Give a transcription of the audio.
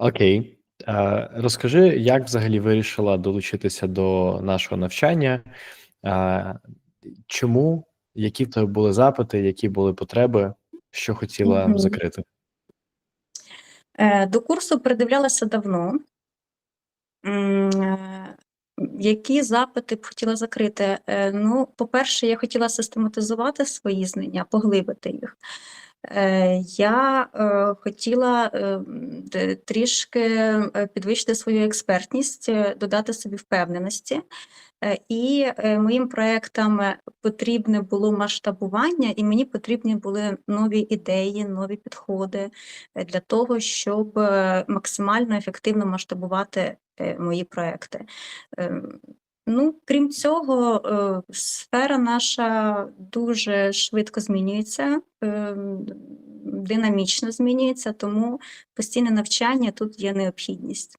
Окей. Розкажи, як взагалі вирішила долучитися до нашого навчання? Чому? Які в тебе були запити, які були потреби, що хотіла Мгм. закрити? Е, До курсу придивлялася давно. Е, Які запити б хотіла закрити? Е, Ну, по-перше, я хотіла систематизувати свої знання, поглибити їх. Е, Я е, хотіла е, трішки підвищити свою експертність, додати собі впевненості. І моїм проектам потрібне було масштабування, і мені потрібні були нові ідеї, нові підходи для того, щоб максимально ефективно масштабувати мої проекти. Ну, крім цього, е, сфера наша дуже швидко змінюється, ем, динамічно змінюється, тому постійне навчання тут є необхідність.